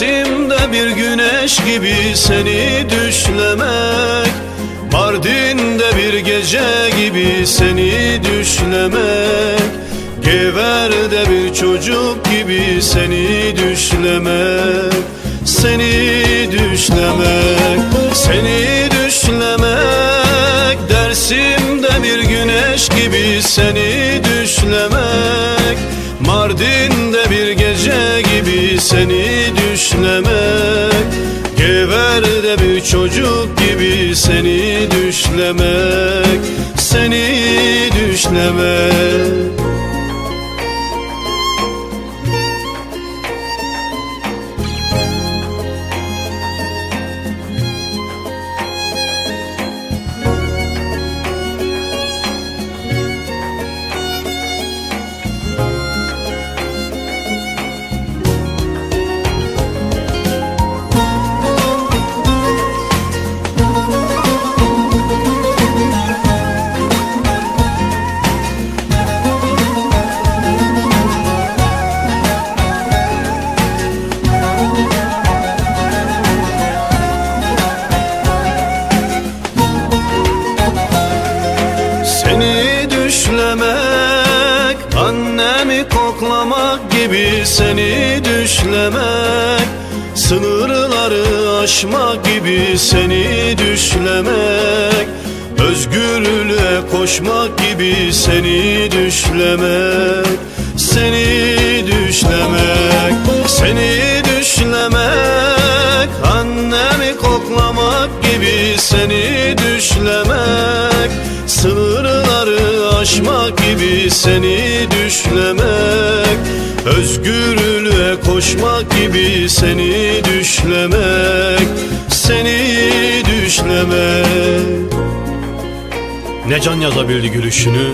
Dersim'de bir güneş gibi seni düşlemek Mardin'de bir gece gibi seni düşlemek Gever'de bir çocuk gibi seni düşlemek Seni düşlemek, seni düşlemek. Dersim'de bir güneş gibi seni düşlemek Mardin'de bir gece gibi seni düşlemek Gever'de bir çocuk gibi seni düşlemek Seni düşlemek gibi seni düşlemek Sınırları aşmak gibi seni düşlemek Özgürlüğe koşmak gibi seni düşlemek Seni düşlemek Seni düşlemek Annemi koklamak gibi seni düşlemek Sınırları aşmak gibi seni düşlemek Özgürlüğe koşmak gibi seni düşlemek Seni düşlemek. Ne can yazabildi gülüşünü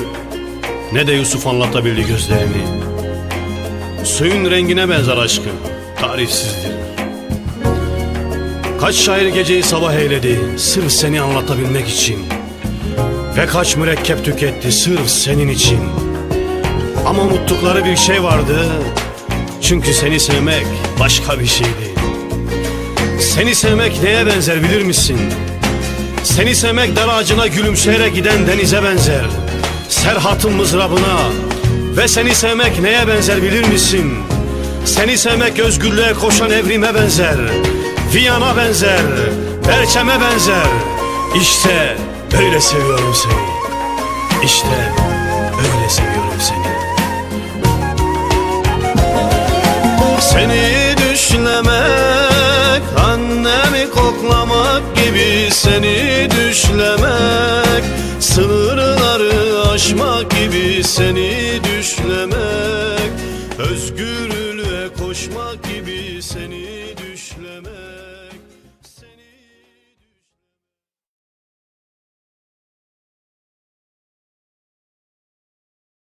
Ne de Yusuf anlatabildi gözlerini. Suyun rengine benzer aşkın Tarifsizdir. Kaç şair geceyi sabah eyledi Sırf seni anlatabilmek için. Ve kaç mürekkep tüketti Sırf senin için Ama unuttukları bir şey vardı. Çünkü seni sevmek başka bir şeydi. Seni sevmek neye benzer bilir misin? Seni sevmek dar ağacına gülümseyerek giden denize benzer. Serhat'ın mızrabına Ve seni sevmek neye benzer bilir misin? Seni sevmek özgürlüğe koşan evrime benzer. Viyana benzer Perçeme benzer. İşte böyle seviyorum seni. İşte seni düşlemek Sınırları aşmak gibi seni düşlemek Özgürlüğe koşmak gibi seni